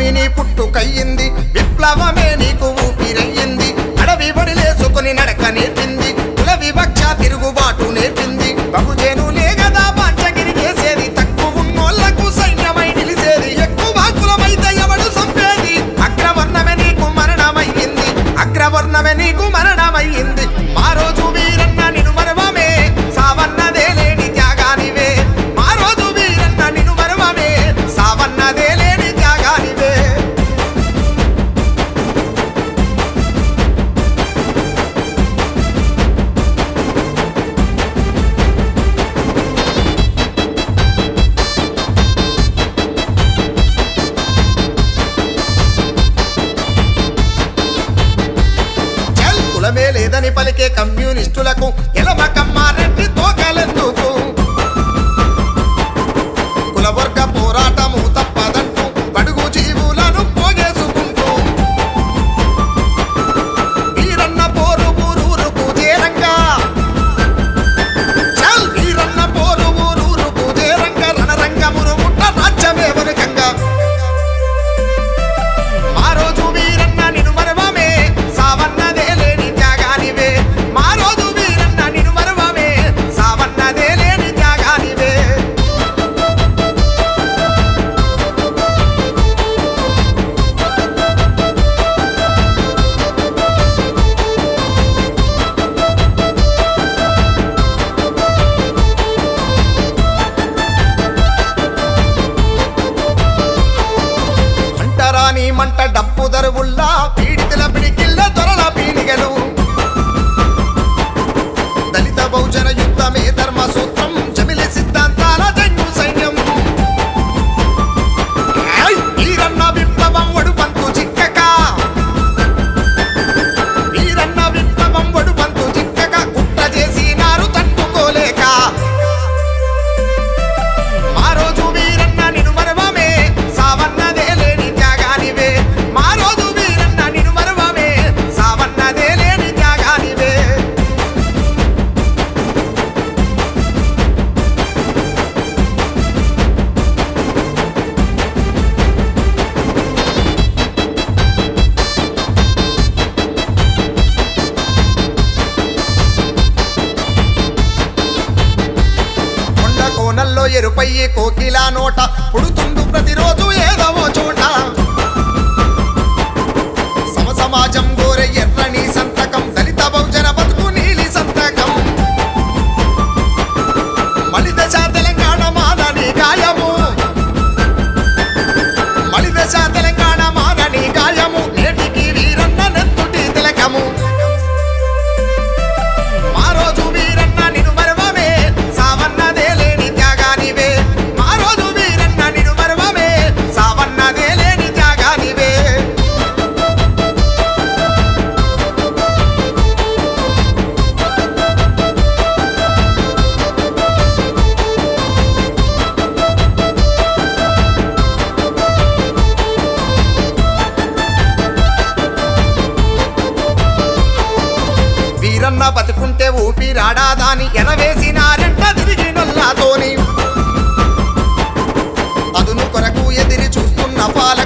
భూమి నీ పుట్టుకయ్యింది. విప్లవమే నీకు ఊపిరయ్యింది. అడవి బడిలేసుకుని నడక నేర్పింది. కులమే లేదని పలికే కమ్యూనిస్టులకు ఎలమకమ్మారెడ్డి తోకలెందుకు నీ మంట డప్పు దరువుల్లా పీడితుల పిడికిళ్ళ దొరల పీనిగలు. దళిత బహుజన పేరుపై కోకిలా నోట పుడుతుండు ప్రతిరోజు ఉన్న బతుకుంటే ఊపిరాడా దాని ఎనవేసినారంట తిరిగినొల్లాతోని అదును కొరకు ఎదిరి చూస్తున్న పాల